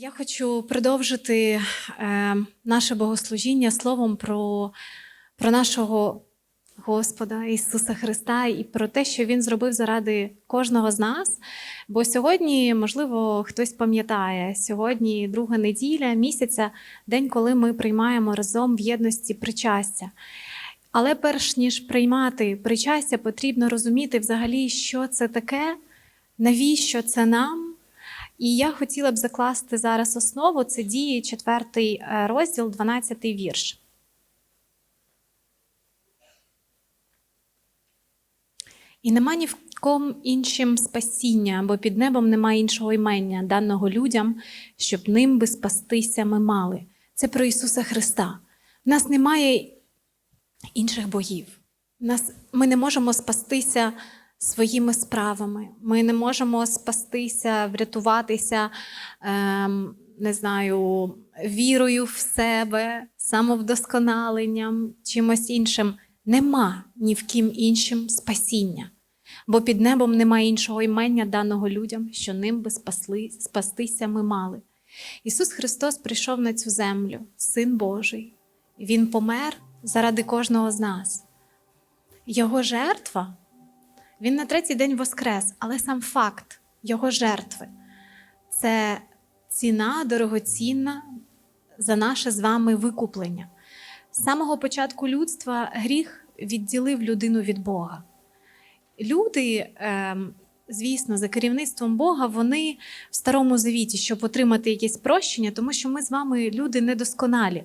Я хочу продовжити е, наше богослужіння словом про, про нашого Господа Ісуса Христа і про те, що Він зробив заради кожного з нас. Бо сьогодні, можливо, хтось пам'ятає, сьогодні друга неділя місяця, день, коли ми приймаємо разом в єдності причастя. Але перш ніж приймати причастя, потрібно розуміти взагалі, що це таке, навіщо це нам. І я хотіла б закласти зараз основу. Це дії 4 розділ, 12 вірш. І нема ні в ком іншим спасіння, бо під небом немає іншого імення, даного людям, щоб ним би спастися ми мали. Це про Ісуса Христа. В нас немає інших богів. Нас, ми не можемо спастися своїми справами. Ми не можемо спастися, врятуватися, ем, не знаю, вірою в себе, самовдосконаленням, чимось іншим. Нема ні в ким іншим спасіння. Бо під небом немає іншого імення даного людям, що ним би спасли, спастися ми мали. Ісус Христос прийшов на цю землю, Син Божий. Він помер заради кожного з нас. Його жертва він на третій день воскрес, але сам факт його жертви це ціна дорогоцінна за наше з вами викуплення. З самого початку людства гріх відділив людину від Бога. Люди, ем, звісно, за керівництвом Бога, вони в старому завіті, щоб отримати якесь прощення, тому що ми з вами люди недосконалі.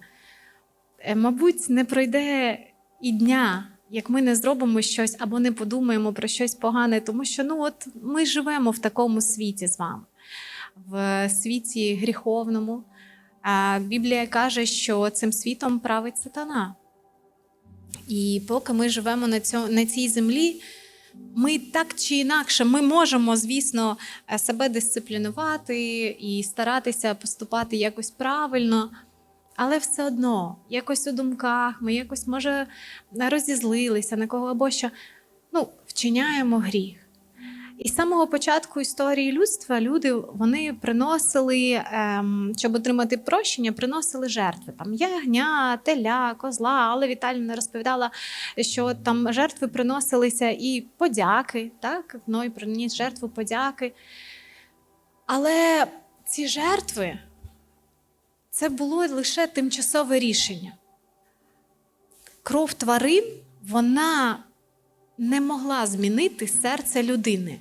Е, Мабуть, не пройде і дня, як ми не зробимо щось або не подумаємо про щось погане, тому що ну от ми живемо в такому світі з вами, в світі гріховному. А Біблія каже, що цим світом править сатана. І поки ми живемо на, цьо, на цій землі, ми так чи інакше ми можемо, звісно, себе дисциплінувати і старатися поступати якось правильно. Але все одно, якось у думках, ми якось, може, розізлилися на кого або що ну, вчиняємо гріх. І з самого початку історії людства люди вони приносили, ем, щоб отримати прощення, приносили жертви. Там ягня, теля, козла. Але Віталіна розповідала, що там жертви приносилися і подяки. Так? Ной приніс жертву подяки. Але ці жертви це було лише тимчасове рішення. Кров тварин вона не могла змінити серце людини.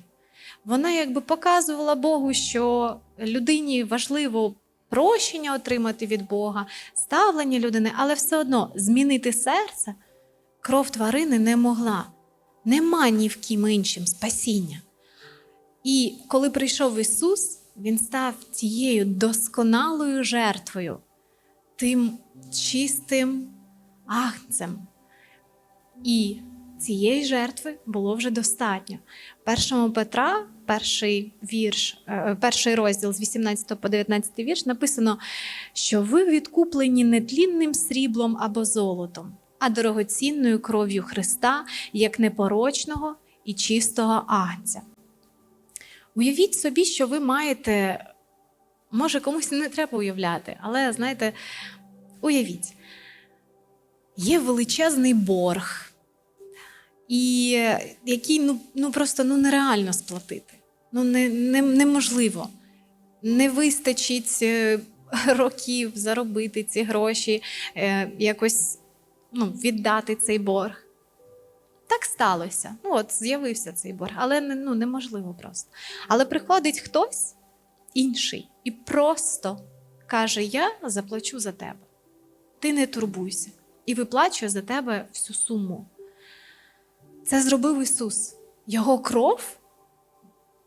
Вона якби показувала Богу, що людині важливо прощення отримати від Бога, ставлення людини, але все одно змінити серце кров тварини не могла. Нема ні в ким іншим спасіння. І коли прийшов Ісус, Він став тією досконалою жертвою, тим чистим агнцем. І цієї жертви було вже достатньо. Першому Петра, перший вірш, е, перший розділ з 18 по 19 вірш, написано, що ви відкуплені не тлінним сріблом або золотом, а дорогоцінною кров'ю Христа, як непорочного і чистого агнця. Уявіть собі, що ви маєте, може, комусь не треба уявляти, але знаєте, уявіть, є величезний борг і який ну, ну просто ну, нереально сплатити. Ну, не, не, неможливо. Не вистачить е, років заробити ці гроші, е, якось ну, віддати цей борг. Так сталося. Ну, от з'явився цей борг, але ну, неможливо просто. Але приходить хтось інший і просто каже: Я заплачу за тебе. Ти не турбуйся. І виплачує за тебе всю суму. Це зробив Ісус. Його кров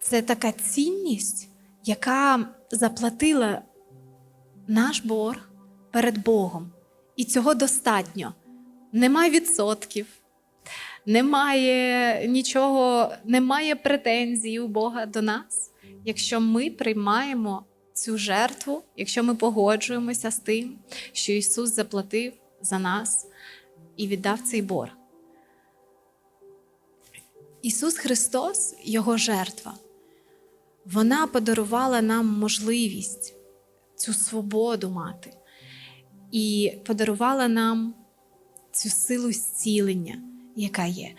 це така цінність, яка заплатила наш борг перед Богом. І цього достатньо. Немає відсотків, немає нічого, немає претензій у Бога до нас, якщо ми приймаємо цю жертву, якщо ми погоджуємося з тим, що Ісус заплатив за нас і віддав цей борг. Ісус Христос, Його жертва, вона подарувала нам можливість цю свободу мати і подарувала нам цю силу зцілення, яка є.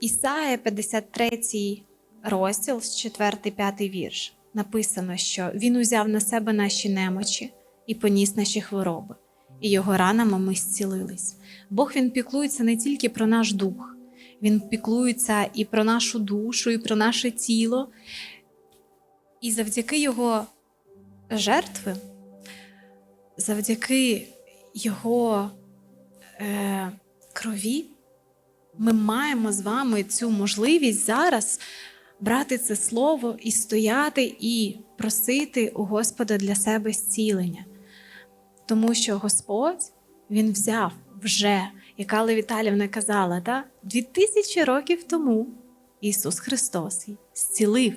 Ісая 53 розділ, 4-5 вірш, написано, що Він узяв на себе наші немочі і поніс наші хвороби, і його ранами ми зцілились. Бог він піклується не тільки про наш дух, Він піклується і про нашу душу, і про наше тіло. І завдяки Його жертви, завдяки Його е, крові, ми маємо з вами цю можливість зараз брати це слово і стояти, і просити у Господа для себе зцілення. Тому що Господь Він взяв вже, як Алла Віталівна казала, да? 2000 років тому Ісус Христос зцілив.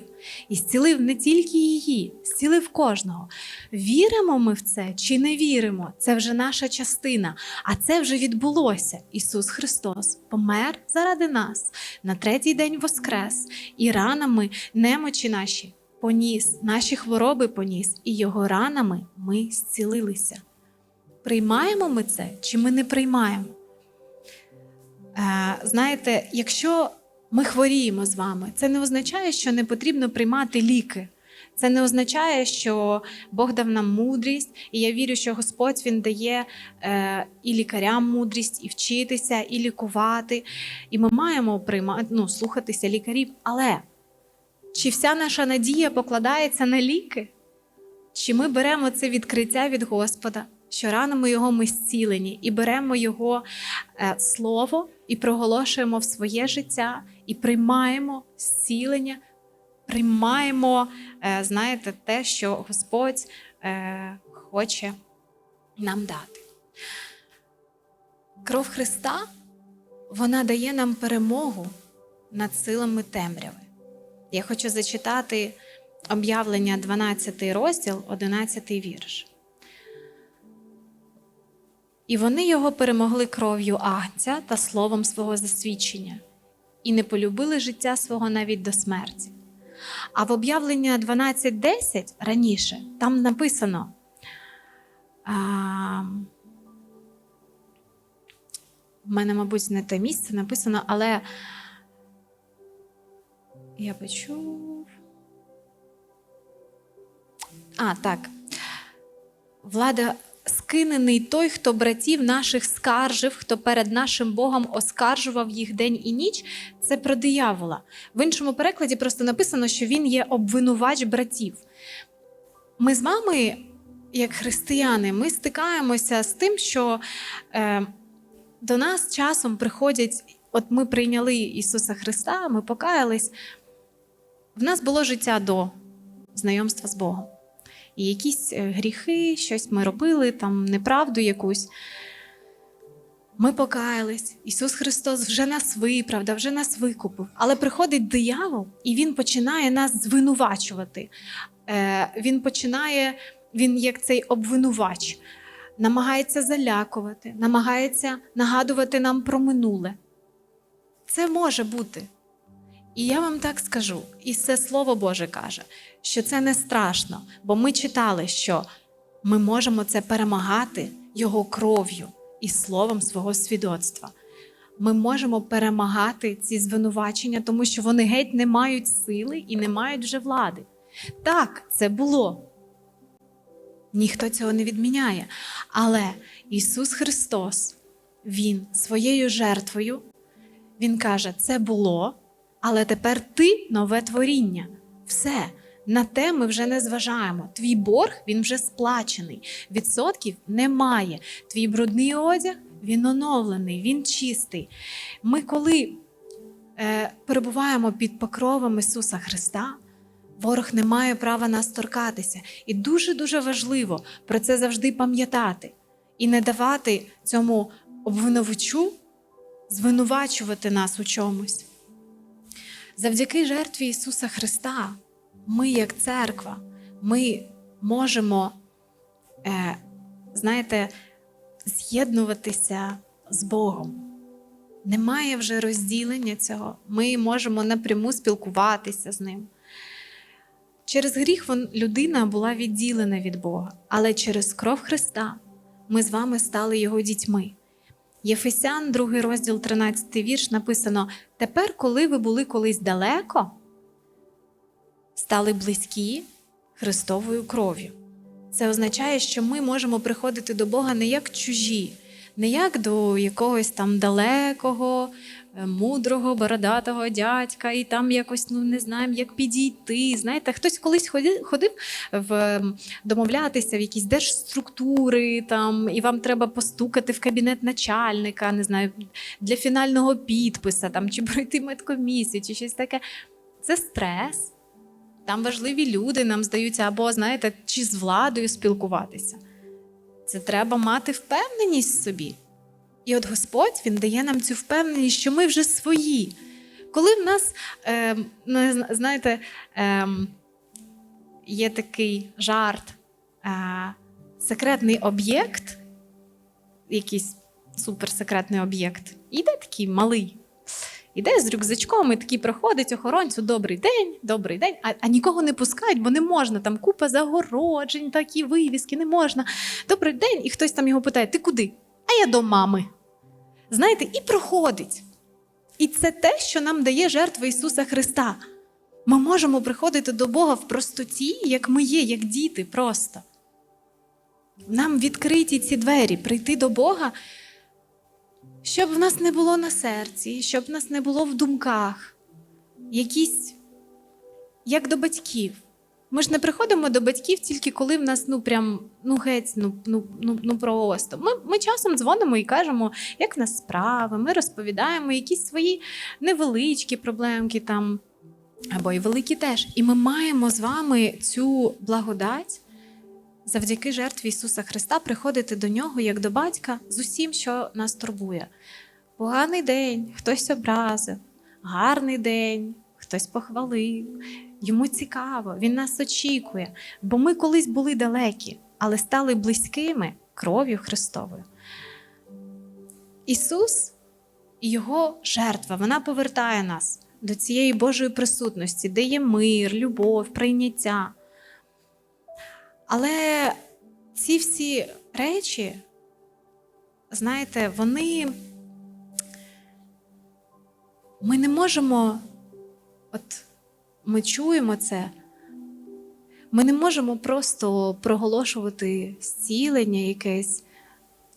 І зцілив не тільки її, зцілив кожного. Віримо ми в це чи не віримо? Це вже наша частина. А це вже відбулося. Ісус Христос помер заради нас на третій день воскрес, і ранами немочі наші поніс, наші хвороби поніс, і Його ранами ми зцілилися. Приймаємо ми це чи ми не приймаємо? Е, знаєте, якщо ми хворіємо з вами, це не означає, що не потрібно приймати ліки. Це не означає, що Бог дав нам мудрість, і я вірю, що Господь Він дає е, і лікарям мудрість, і вчитися, і лікувати. І ми маємо приймати, ну, слухатися лікарів. Але чи вся наша надія покладається на ліки? Чи ми беремо це відкриття від Господа, що ранами його ми зцілені, і беремо Його е, слово і проголошуємо в своє життя, і приймаємо зцілення, приймаємо, е, знаєте, те, що Господь е, хоче нам дати. Кров Христа вона дає нам перемогу над силами темряви. Я хочу зачитати об'явлення 12 розділ, 11 вірш. І вони його перемогли кров'ю агнця та словом свого засвідчення, і не полюбили життя свого навіть до смерті. А в об'явлення 12.10 раніше там написано. А, в мене, мабуть, не те місце написано, але я почув. А, так. Влада скинений той, хто братів наших скаржив, хто перед нашим Богом оскаржував їх день і ніч, це про диявола. В іншому перекладі просто написано, що він є обвинувач братів. Ми з вами, як християни, ми стикаємося з тим, що е, до нас часом приходять, от ми прийняли Ісуса Христа, ми покаялись. В нас було життя до знайомства з Богом і якісь е, гріхи, щось ми робили, там неправду якусь. Ми покаялись, Ісус Христос вже нас виправдав, вже нас викупив. Але приходить диявол, і Він починає нас звинувачувати. Е, Він починає, він як цей обвинувач, намагається залякувати, намагається нагадувати нам про минуле. Це може бути. І я вам так скажу, і це Слово Боже каже, що це не страшно, бо ми читали, що ми можемо це перемагати Його кров'ю і словом свого свідоцтва. Ми можемо перемагати ці звинувачення, тому що вони геть не мають сили і не мають вже влади. Так, це було. Ніхто цього не відміняє. Але Ісус Христос, Він своєю жертвою, Він каже, це було. Але тепер ти нове творіння. Все, на те ми вже не зважаємо. Твій борг він вже сплачений, відсотків немає. Твій брудний одяг він оновлений, він чистий. Ми, коли е, перебуваємо під покровом Ісуса Христа, ворог не має права нас торкатися. І дуже-дуже важливо про це завжди пам'ятати і не давати цьому обвинувачу звинувачувати нас у чомусь. Завдяки жертві Ісуса Христа, ми, як церква, ми можемо, е, знаєте, з'єднуватися з Богом. Немає вже розділення цього. Ми можемо напряму спілкуватися з Ним. Через гріх людина була відділена від Бога, але через кров Христа ми з вами стали Його дітьми. Єфесян, 2 розділ, 13 вірш, написано: Тепер, коли ви були колись далеко, стали близькі Христовою кров'ю. Це означає, що ми можемо приходити до Бога не як чужі, не як до якогось там далекого, е, мудрого, бородатого дядька, і там якось ну не знаємо, як підійти. Знаєте, хтось колись ходив, в домовлятися в якісь держструктури, там, і вам треба постукати в кабінет начальника, не знаю, для фінального підписа там, чи пройти медкомісію, чи щось таке. Це стрес. Там важливі люди, нам здаються, або, знаєте, чи з владою спілкуватися. Це треба мати впевненість в собі. І от Господь Він дає нам цю впевненість, що ми вже свої. Коли в нас, е, знаєте, е, є такий жарт, е, секретний об'єкт, якийсь суперсекретний об'єкт, іде такий малий. Іде з рюкзачком і такий проходить охоронцю добрий день, добрий день, а, а нікого не пускають, бо не можна. Там купа загороджень, такі вивіски, не можна. Добрий день, і хтось там його питає: Ти куди? А я до мами. Знаєте, і проходить. І це те, що нам дає жертва Ісуса Христа. Ми можемо приходити до Бога в простоті, як ми є, як діти просто. Нам відкриті ці двері, прийти до Бога щоб в нас не було на серці, щоб в нас не було в думках, якісь як до батьків. Ми ж не приходимо до батьків тільки коли в нас ну прям ну геть, ну ну, ну, ну просто. Ми, ми часом дзвонимо і кажемо, як в нас справи. Ми розповідаємо якісь свої невеличкі проблемки там, або й великі теж. І ми маємо з вами цю благодать завдяки жертві Ісуса Христа приходити до нього як до батька з усім, що нас турбує. Поганий день, хтось образив, гарний день, хтось похвалив. Йому цікаво, він нас очікує, бо ми колись були далекі, але стали близькими кров'ю Христовою. Ісус і Його жертва, вона повертає нас до цієї Божої присутності, де є мир, любов, прийняття. Але ці всі речі, знаєте, вони ми не можемо, от ми чуємо це, ми не можемо просто проголошувати зцілення якесь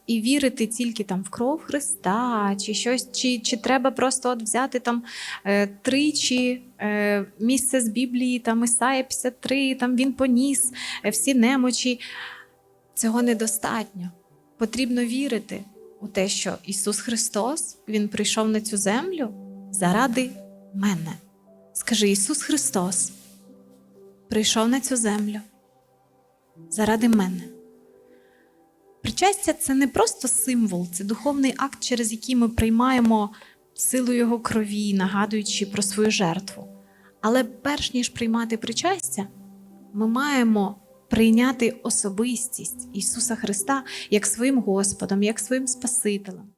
і вірити тільки там в кров Христа, чи щось, чи чи треба просто от взяти там е, тричі е, місце з Біблії, там Ісая 53, там він поніс е, всі немочі. Цього недостатньо. Потрібно вірити у те, що Ісус Христос Він прийшов на цю землю заради мене. Скажи, Ісус Христос прийшов на цю землю заради мене. Причастя це не просто символ, це духовний акт, через який ми приймаємо силу Його крові, нагадуючи про свою жертву. Але перш ніж приймати причастя, ми маємо прийняти особистість Ісуса Христа як своїм Господом, як своїм Спасителем.